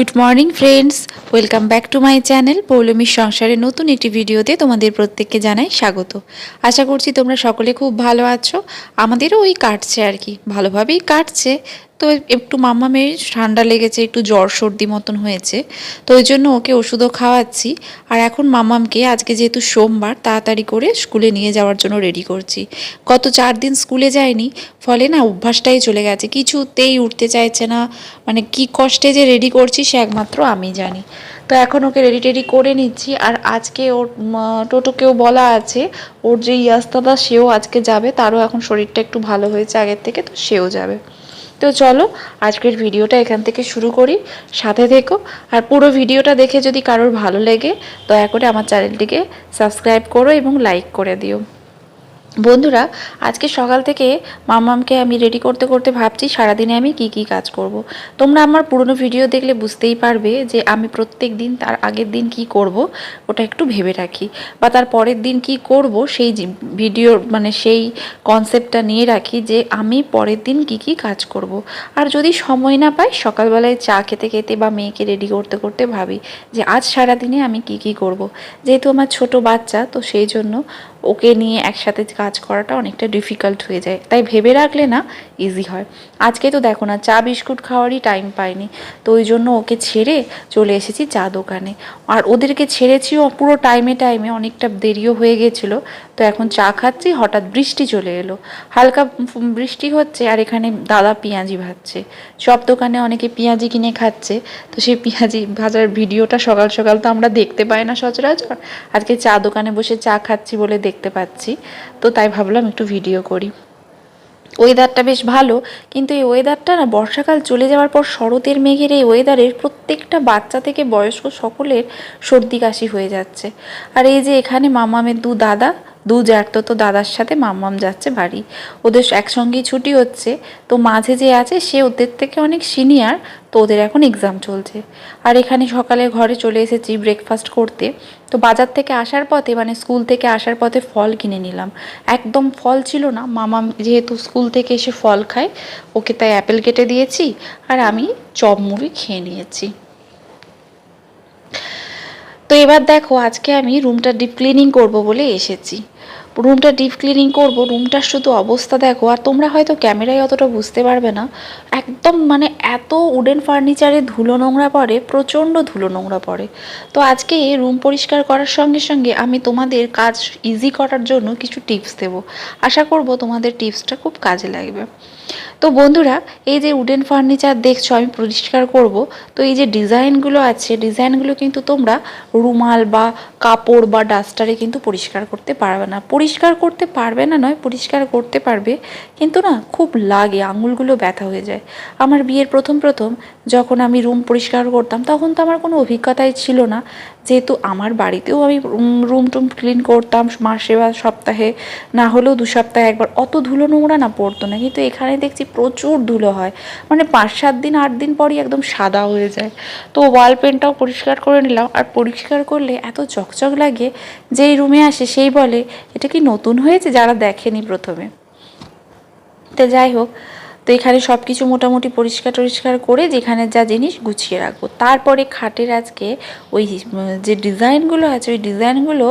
Good morning friends welcome back to my channel পৌলমীর সংসারে নতুন একটি ভিডিওতে তোমাদের প্রত্যেককে জানাই স্বাগত। আশা করছি তোমরা সকলে খুব ভালো আছো। আমাদেরও ওই কাটছে আর কি। ভালোভাবেই কাটছে। তো একটু মাম্মা মেয়ের ঠান্ডা লেগেছে, একটু জ্বর সর্দি মতন হয়েছে, তো ওই জন্য ওকে ওষুধও খাওয়াচ্ছি। আর এখন মাম্মামকে আজকে যেহেতু সোমবার, তাড়াতাড়ি করে স্কুলে নিয়ে যাওয়ার জন্য রেডি করছি। গত চার দিন স্কুলে যায়নি, ফলে না অভ্যাসটাই চলে গেছে, কিছুতেই উঠতে চাইছে না। মানে কি কষ্টে যে রেডি করছি সে একমাত্র আমি জানি। তো এখন ওকে রেডি টেডি করে নিচ্ছি, আর আজকে ওর টোটোকেও বলা আছে, ওর যে ইয়াস্তাদা সেও আজকে যাবে, তারও এখন শরীরটা একটু ভালো হয়েছে আগের থেকে, তো সেও যাবে। তো চলো, আজকের ভিডিওটা এখান থেকে শুরু করি। সাথে থেকো, আর পুরো ভিডিওটা দেখে যদি কারোর ভালো লাগে, দয়া করে আমার চ্যানেলটিকে সাবস্ক্রাইব করো এবং লাইক করে দিও। বন্ধুরা, আজকে সকাল থেকে মামামকে আমি রেডি করতে করতে ভাবছি সারাদিনে আমি কি কি কাজ করব। তোমরা আমার পুরনো ভিডিও দেখলে বুঝতেই পারবে যে আমি প্রত্যেক দিন তার আগের দিন কি করব, ওটা একটু ভেবে রাখি বা তার পরের দিন কি করব, সেই ভিডিওর মানে সেই কনসেপ্টটা নিয়ে রাখি যে আমি পরের দিন কি কি কাজ করব। আর যদি সময় না পাই, সকালবেলায় চা খেতে খেতে বা মেয়েকে রেডি করতে করতে ভাবি যে আজ সারাদিনে আমি কি কি করব। যেহেতু আমার ছোট বাচ্চা, তো সেই জন্য ওকে নিয়ে একসাথে কাজ করাটা অনেকটা ডিফিকাল্ট হয়ে যায়। তাই ভেবে রাখলে না ইজি হয়। আজকে তো দেখো না, চা বিস্কুট খাওয়ারই টাইম পাইনি। তো ওই জন্য ওকে ছেড়ে চলে এসেছি চা দোকানে। আর ওদেরকে ছেড়েছিও পুরো টাইমে টাইমে অনেকটা দেরিও হয়ে গেছিল। তো এখন চা খাচ্ছি, হঠাৎ বৃষ্টি চলে এলো। হালকা বৃষ্টি হচ্ছে আর এখানে দাদা পেঁয়াজি ভাজছে। সব দোকানে অনেকে পেঁয়াজি কিনে খাচ্ছে। তো সেই পেঁয়াজি ভাজার ভিডিওটা সকাল সকাল তো আমরা দেখতে পাই না সচরাচর। আজকে চা দোকানে বসে চা খাচ্ছি বলে দেখতে পাচ্ছি। তো তাই ভাবলাম একটু ভিডিও করি। ওয়েদারটা বেশ ভালো, কিন্তু এই ওয়েদারটা না বর্ষাকাল চলে যাওয়ার পর শরতের মেঘের এই ওয়েদারের প্রত্যেকটা বাচ্চা থেকে বয়স্ক সকলের সর্দি কাশি হয়ে যাচ্ছে। আর এই যে এখানে মামামের দু দাদা দু জ্যাঠতো তো দাদার সাথে মাম্মাম যাচ্ছে বাড়ি। ওদের একসঙ্গেই ছুটি হচ্ছে। তো মাঝে যে আছে, সে ওদের থেকে অনেক সিনিয়র তো ওদের এখন এক্সাম চলছে। আর এখানে সকালে ঘরে চলে এসেছি ব্রেকফাস্ট করতে। তো বাজার থেকে আসার পথে মানে স্কুল থেকে আসার পথে ফল কিনে নিলাম। একদম ফল ছিল না। মামা যেহেতু স্কুল থেকে এসে ফল খায়, ওকে তাই অ্যাপেল কেটে দিয়েছি। আর আমি চপ মুড়ি খেয়ে নিয়েছি। তো এবার দেখো আজকে আমি রুমটা ডিপ ক্লিনিং করব বলে এসেছি। রুমটা ডিপ ক্লিনিং করব রুমটার শুধু অবস্থা দেখো, আর তোমরা হয়তো ক্যামেরায় অতটা বুঝতে পারবে না। একদম মানে এত উডেন ফার্নিচারে ধুলো নোংরা পড়ে, প্রচণ্ড ধুলো নোংরা পড়ে। তো আজকে রুম পরিষ্কার করার সঙ্গে সঙ্গে আমি তোমাদের কাজ ইজি করার জন্য কিছু টিপস দেব। আশা করব তোমাদের টিপসটা খুব কাজে লাগবে। তো বন্ধুরা, এই যে উডেন ফার্নিচার দেখছ, আমি পরিষ্কার করব। তো এই যে ডিজাইনগুলো আছে ডিজাইনগুলো কিন্তু তোমরা রুমাল বা কাপড় বা ডাস্টারে কিন্তু পরিষ্কার করতে পারবে না। পরিষ্কার করতে পারবে না নয়, পরিষ্কার করতে পারবে, কিন্তু না খুব লাগে, আঙুলগুলো ব্যথা হয়ে যায়। আমার বিয়ের প্রথম প্রথম যখন আমি রুম পরিষ্কার করতাম, তখন তো আমার কোনো অভিজ্ঞতাই ছিল না। যেহেতু আমার বাড়িতেও আমি রুম টুম ক্লিন করতাম মাসে বা সপ্তাহে, না হলেও দু সপ্তাহে একবার। অত ধুলো নোংরা না পড়তো না, কিন্তু এখানে দেখছি প্রচুর ধুলো হয়। মানে পাঁচ সাত দিন, আট দিন পরই একদম সাদা হয়ে যায়। তো ওয়াল পেনটাও পরিষ্কার করে নিলাম, আর পরিষ্কার করলে এত চকচক লাগে, যেই রুমে আসে সেই বলে, এটা কি নতুন হয়েছে যারা দেখেনি প্রথমে? তো যাই হোক, তো এখানে সব কিছু মোটামুটি পরিষ্কার টরিষ্কার করে যেখানে যা জিনিস গুছিয়ে রাখব। তারপরে খাটের আজকে ওই, যে ডিজাইনগুলো আছে, ওই ডিজাইনগুলো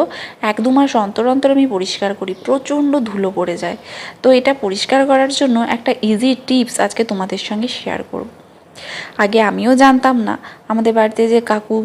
এক দু মাস অন্তর অন্তর আমি পরিষ্কার করি। প্রচণ্ড ধুলো পড়ে যায়। তো এটা পরিষ্কার করার জন্য একটা ইজি টিপস আজকে তোমাদের সঙ্গে শেয়ার করব। আগে আমিও জানতাম না আমাদের বাড়িতে যে কাকু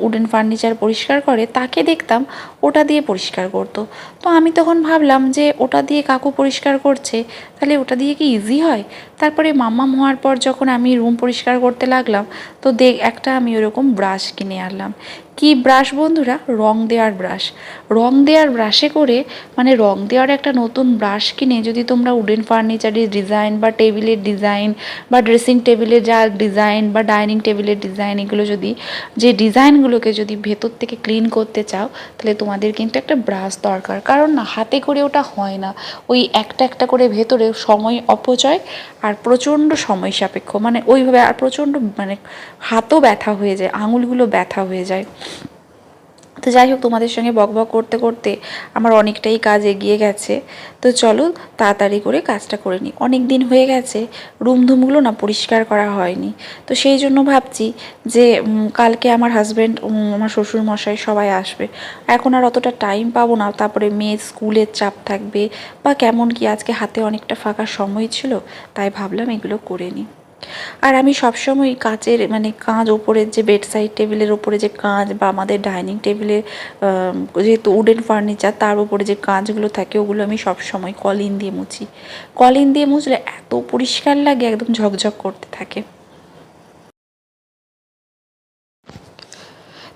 উডেন ফার্নিচার পরিষ্কার করে, তাকে দেখতাম, ওটা দিয়ে পরিষ্কার করত। তো আমি তখন ভাবলাম যে, ওটা দিয়ে কাকু পরিষ্কার করছে, তাহলে ওটা দিয়ে কি ইজি হয় তারপরে মাম্মাম হওয়ার পর যখন আমি রুম পরিষ্কার করতে লাগলাম, তো দেখ, একটা আমি ওরকম ব্রাশ কিনে আনলাম। কি ব্রাশ বন্ধুরা? রং দেওয়ার ব্রাশ রং দেওয়ার ব্রাশে করে মানে রং দেওয়ার একটা নতুন ব্রাশ কিনে যদি তোমরা উডেন ফার্নিচারের ডিজাইন বা টেবিলের ডিজাইন বা ড্রেসিং টেবিলের যা ডিজাইন বা ডাইনিং টেবিলের ডিজাইন এগুলো যদি, যে ডিজাইনগুলোকে যদি ভেতর থেকে ক্লিন করতে চাও, তাহলে তোমাদের কিন্তু একটা ব্রাশ দরকার। কারণ না, হাতে করে ওটা হয় না। ওই একটা একটা করে ভেতরে সময়, অপচয় আর প্রচণ্ড সময় সাপেক্ষ। মানে ওইভাবে আর প্রচণ্ড মানে হাতও ব্যথা হয়ে যায়, আঙুলগুলো ব্যথা হয়ে যায়। তো যাই হোক, তোমাদের সঙ্গে বক বক করতে করতে আমার অনেকটাই কাজ এগিয়ে গেছে। তো চলো, তাড়াতাড়ি করে কাজটা করে নিই। অনেক দিন হয়ে গেছে, রুম ধুমগুলো না পরিষ্কার করা হয়নি। তো সেই জন্য ভাবছি যে কালকে আমার হাজব্যান্ড আমার শ্বশুর মশাই সবাই আসবে। এখন আর অতটা টাইম পাবো না। তারপরে মেয়ের স্কুলের চাপ থাকবে বা কেমন কি আজকে হাতে অনেকটা ফাঁকা সময় ছিল, তাই ভাবলাম এগুলো করে নিই। আর আমি সবসময় কাঁচের মানে কাঁচ ওপরের যে বেডসাইড টেবিলের ওপরে যে কাঁচ বা আমাদের ডাইনিং টেবিলের যেহেতু উডেন ফার্নিচার তার উপরে যে কাঁচগুলো থাকে, ওগুলো আমি সবসময় কলিন দিয়ে মুছি। কলিন দিয়ে মুছলে এত পরিষ্কার লাগে, একদম ঝকঝক করতে থাকে।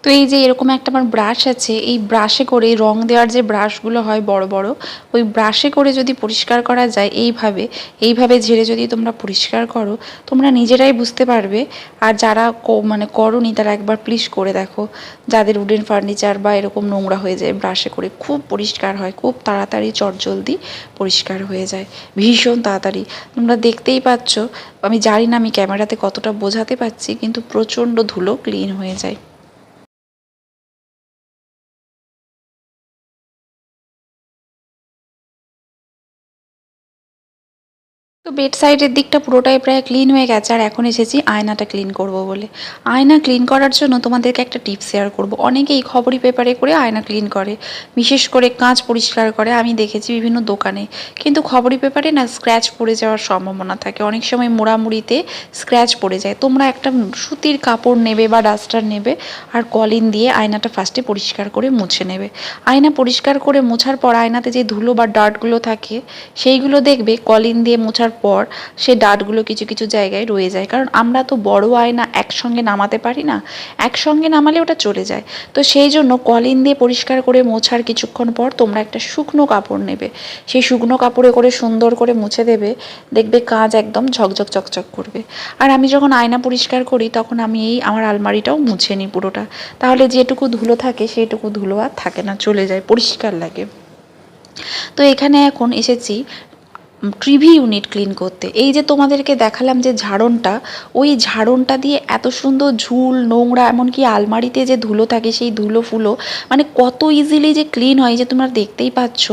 তো এই যে এরকম একটা আমার ব্রাশ আছে, এই ব্রাশে করে রং দেওয়ার যে ব্রাশগুলো হয় বড় বড়, ওই ব্রাশে করে যদি পরিষ্কার করা যায় এইভাবে এইভাবে ঝেড়ে যদি তোমরা পরিষ্কার করো, তোমরা নিজেরাই বুঝতে পারবে। আর যারা মানে করনি তারা একবার প্লিজ করে দেখো, যাদের উডেন ফার্নিচার বা এরকম নোংরা হয়ে যায় ব্রাশে করে, খুব পরিষ্কার হয়, খুব তাড়াতাড়ি চটজলদি পরিষ্কার হয়ে যায়, ভীষণ তাড়াতাড়ি। তোমরা দেখতেই পাচ্ছ, আমি জানি না আমি ক্যামেরাতে কতটা বোঝাতে পারছি, কিন্তু প্রচণ্ড ধুলো ক্লিন হয়ে যায়। তো বেড সাইডের দিকটা পুরোটাই প্রায় ক্লিন হয়ে গেছে, আর এখন এসেছি আয়নাটা ক্লিন করব বলে। আয়না ক্লিন করার জন্য তোমাদেরকে একটা টিপ শেয়ার করব। অনেকেই খবরি পেপারে করে আয়না ক্লিন করে, বিশেষ করে কাঁচ পরিষ্কার করে, আমি দেখেছি বিভিন্ন দোকানে। কিন্তু খবরি পেপারে না স্ক্র্যাচ পড়ে যাওয়ার সম্ভাবনা থাকে। অনেক সময় মোড়ামুড়িতে স্ক্র্যাচ পড়ে যায়। তোমরা একটা সুতির কাপড় নেবে বা ডাস্টার নেবে, আর কলিন দিয়ে আয়নাটা ফার্স্টে পরিষ্কার করে মুছে নেবে। আয়না পরিষ্কার করে মোছার পর আয়নাতে যে ধুলো বা ডার্টগুলো থাকে, সেইগুলো দেখবে, কলিন দিয়ে মোছার পর সে ডার্টগুলো কিছু কিছু জায়গায় রয়ে যায়। কারণ আমরা তো বড় আয়না একসঙ্গে নামাতে পারি না, একসঙ্গে নামালে ওটা চলে যায়। তো সেই জন্য কলিন দিয়ে পরিষ্কার করে মোছার কিছুক্ষণ পর তোমরা একটা শুকনো কাপড় নেবে। সেই শুকনো কাপড়ে করে সুন্দর করে মুছে দেবে, দেখবে কাজ একদম ঝকঝক চকচক করবে। আর আমি যখন আয়না পরিষ্কার করি, তখন আমি এই আমার আলমারিটাও মুছে নিই পুরোটা। তাহলে যেটুকু ধুলো থাকে, সেইটুকু ধুলো আর থাকে না, চলে যায়, পরিষ্কার লাগে। তো এখানে এখন এসেছি টিভি ইউনিট ক্লিন করতে। এই যে তোমাদেরকে দেখালাম যে ঝাড়নটা, ওই ঝাড়নটা দিয়ে এত সুন্দর ঝুল, নোংরা, এমনকি আলমারিতে যে ধুলো থাকে, সেই ধুলো ফুলো মানে কত ইজিলি যে ক্লিন হয়, যে তোমরা দেখতেই পাচ্ছ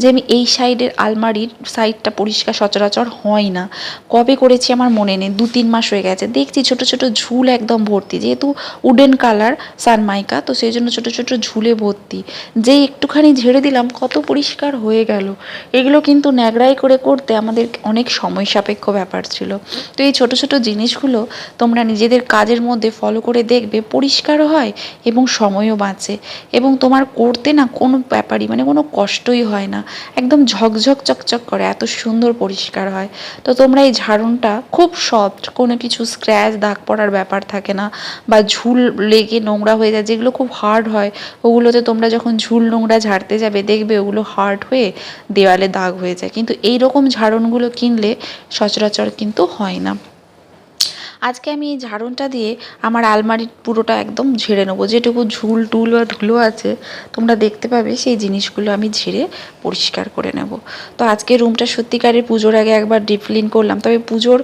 যে আমি এই সাইডের আলমারির সাইডটা পরিষ্কার সচরাচর হয় না। কবে করেছি আমার মনে নেই দু তিন মাস হয়ে গেছে। দেখছি ছোট ছোট ঝুল একদম ভর্তি, যেহেতু উডেন কালার সানমাইকা, তো সেই জন্য ছোট ছোট ঝুলে ভর্তি। যেই একটুখানি ঝেড়ে দিলাম, কত পরিষ্কার হয়ে গেল। এগুলো কিন্তু ন্যাকড়াই করে করতে আমাদের অনেক সময় সাপেক্ষ ব্যাপার ছিল। তো এই ছোট ছোট জিনিসগুলো তোমরা নিজেদের কাজের মধ্যে ফলো করে দেখবে, পরিষ্কারও হয় এবং সময়ও বাঁচে। এবং তোমার করতে না কোনো ব্যাপারই মানে কোনো কষ্টই হয় না। একদম ঝকঝক, চকচক করে, এত সুন্দর পরিষ্কার হয়। তো তোমরা এই ঝাড়নটা খুব সফট কোনো কিছু স্ক্র্যাচ দাগ পড়ার ব্যাপার থাকে না বা ঝুল লেগে নোংরা হয়ে যায়, যেগুলো খুব হার্ড হয়, ওগুলোতে তোমরা যখন ঝুল নোংরা ঝাড়তে যাবে, দেখবে ওগুলো হার্ড হয়ে দেওয়ালে দাগ হয়ে যায়। কিন্তু এই রকম ঝাড়নগুলো কিনলে সচরাচর কিন্তু হয় না। আজকে আমি এই ঝাড়নটা দিয়ে আমার আলমারির পুরোটা একদম ঝেড়ে নেব। যেটুকু ঝুল, টুল বা ধুলো আছে, তোমরা দেখতে পাবে সেই জিনিসগুলো আমি ঝেড়ে পরিষ্কার করে নেব। তো আজকে রুমটা সত্যিকারের পুজোর আগে একবার ডিপ ক্লিন করলাম। তবে পুজোর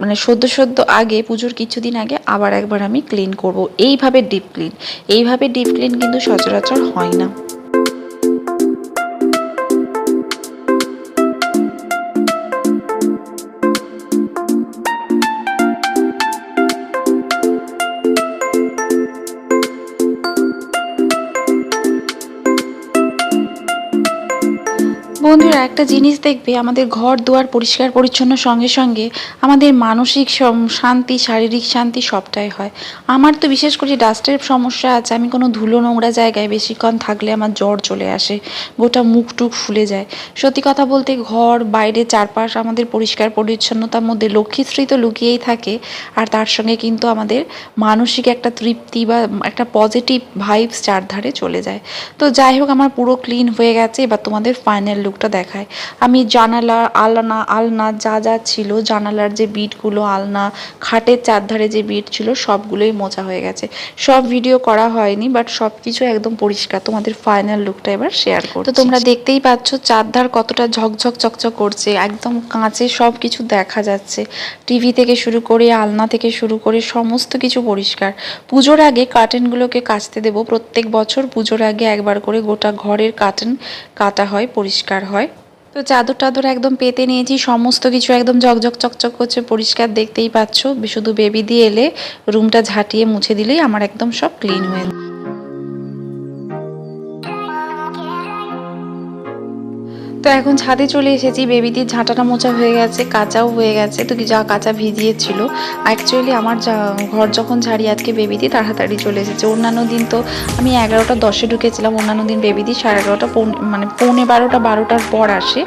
মানে সদ্য সদ্য আগে, পুজোর কিছুদিন আগে আবার একবার আমি ক্লিন করব। এইভাবে ডিপ ক্লিন। এইভাবে ডিপ ক্লিন কিন্তু সচরাচর হয় না। বন্ধুরা একটা জিনিস দেখবে, আমাদের ঘর, দুয়ার পরিষ্কার, পরিচ্ছন্ন সঙ্গে সঙ্গে আমাদের মানসিক শান্তি, শারীরিক শান্তি সবটাই হয়। আমার তো বিশেষ করে ডাস্টের সমস্যা আছে, আমি কোনো ধুলো নোংরা জায়গায় বেশিক্ষণ থাকলে আমার জ্বর চলে আসে, গোটা মুখ টুক ফুলে যায়। সত্যি কথা বলতে ঘর, বাইরে চারপাশ আমাদের পরিষ্কার, পরিচ্ছন্নতার মধ্যে লক্ষ্মীশ্রী তো লুকিয়েই থাকে, আর তার সঙ্গে কিন্তু আমাদের মানসিক একটা তৃপ্তি বা একটা পজিটিভ ভাইবস চারধারে চলে যায়। তো যাই হোক, আমার পুরো ক্লিন হয়ে গেছে, এবার তোমাদের ফাইনাল লুকটা দেখায়। আমি জানালা, আলনা আলনা যা যা ছিল, জানালার যে বিটগুলো, আলনা, খাটের চারধারে যে বিট ছিল, সবগুলোই মোছা হয়ে গেছে। সব ভিডিও করা হয়নি বাট সব কিছু একদম পরিষ্কার। তোমাদের ফাইনাল লুকটা এবার শেয়ার করো তো তোমরা দেখতেই পাচ্ছ, চারধার কতটা ঝকঝক, চকচক করছে। একদম কাঁচে সব কিছু দেখা যাচ্ছে। টিভি থেকে শুরু করে, আলনা থেকে শুরু করে সমস্ত কিছু পরিষ্কার। পুজোর আগে কার্টেনগুলোকে কাচতে দেবো। প্রত্যেক বছর পুজোর আগে একবার করে গোটা ঘরের কার্টেন কাটা হয়, পরিষ্কার হয়। তো চাদর টাদর একদম পেতে নিয়েছি, সমস্ত কিছু একদম ঝকঝক চকচক করছে, পরিষ্কার দেখতেই পাচ্ছ। শুধু বেবি দিয়ে এলে রুমটা ঝাঁটিয়ে মুছে দিলেই আমার একদম সব ক্লিন হয়ে তো এখন ছাদে চলে এসেছি, বেবিটির ঝাঁটাটা মোচা হয়ে গেছে, কাঁচাও হয়ে গেছে, তো কি যা কাঁচা ভিজিয়েছিল। অ্যাকচুয়ালি আমার ঘর যখন ঝাড়ি আজকে বেবিদি তাড়াতাড়ি চলে এসেছে। অন্যান্য দিন তো আমি এগারোটা দশে ঢুকেছিলাম, অন্যান্য দিন বেবিদি সাড়ে এগারোটা মানে পৌনে বারোটা, বারোটার পর আসে,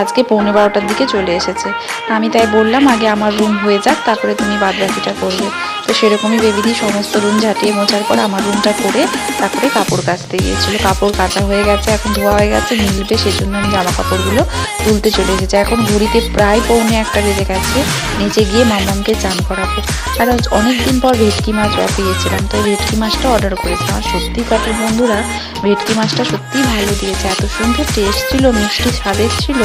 আজকে পৌনে বারোটার দিকে চলে এসেছে। আমি তাই বললাম, আগে আমার রুম হয়ে যাক, তারপরে তুমি বাদ বাকিটা করবে। তো সেরকমই বেবিদি সমস্ত রুম ঝাঁটিয়ে মোছার পর আমার রুমটা করে তারপরে কাপড় কাচতে গিয়েছিল। কাপড় কাচা হয়ে গেছে, এখন ধোয়া হয়ে গেছে মিলবে সেজন্য আমি জামা কাপড়গুলো তুলতে চলে এসেছি। এখন ঘড়িতে প্রায় পৌনে একটা বেজে গেছে। নিচে গিয়ে মামামকে চান করাবো। আর অনেকদিন পর ভেটকি মাছ পেয়েছিলাম তো ভেটকি মাছটা অর্ডার করেছিলাম আর সত্যি কাটের বন্ধুরা, ভেটকি মাছটা সত্যিই ভালো দিয়েছে। এত সুন্দর টেস্ট ছিল, মিষ্টি স্বাদের ছিল।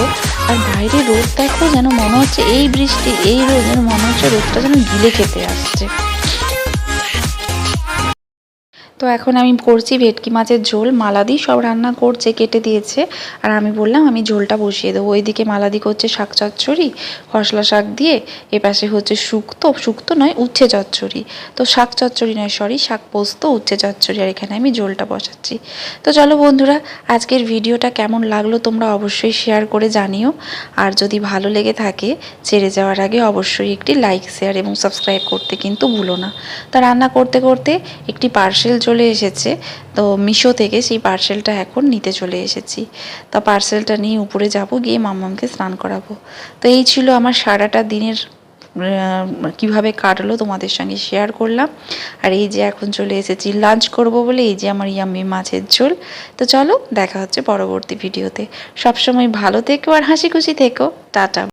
আর বাইরে রোদ দেখো যেন মনে হচ্ছে এই বৃষ্টি, এই রোদ যেন মনে হচ্ছে রোদটা যেন গিলে খেতে আসছে। তো এখন আমি করছি ভেটকি মাছের ঝোল। মালাদি সব রান্না করছে, কেটে দিয়েছে। আর আমি বললাম, আমি ঝোলটা বসিয়ে দেবো। ওইদিকে মালাদি করছে শাক চচ্চড়ি, খসলা শাক দিয়ে। এপাশে হচ্ছে শুক্তো শুক্তো নয়, উচ্ছে চচ্চড়ি। তো শাক চচ্চড়ি নয় সরি শাক পোস্ত, উচ্ছে চচ্চড়ি। আর এখানে আমি ঝোলটা বসাচ্ছি। তো চলো বন্ধুরা, আজকের ভিডিওটা কেমন লাগল তোমরা অবশ্যই শেয়ার করে জানিও। আর যদি ভালো লেগে থাকে, ছেড়ে যাওয়ার আগে অবশ্যই একটি লাইক শেয়ার এবং সাবস্ক্রাইব করতে কিন্তু ভুলো না। তা রান্না করতে করতে একটি পার্সেল চলে এসেছে। তো মিশো থেকে সেই পার্সেলটা এখন নিতে চলে এসেছি। তা পার্সেলটা নিয়ে উপরে যাব, গিয়ে মাম্মামকে স্নান করাবো। তো এই ছিল আমার সারাটা দিনের কীভাবে কাটলো তোমাদের সঙ্গে শেয়ার করলাম। আর এই যে এখন চলে এসেছি লাঞ্চ করব বলে এই যে আমার ইয়াম্মি মাছের ঝোল। তো চলো, দেখা হচ্ছে পরবর্তী ভিডিওতে সবসময় ভালো থেকো আর হাসি খুশি থেকো। টাটা।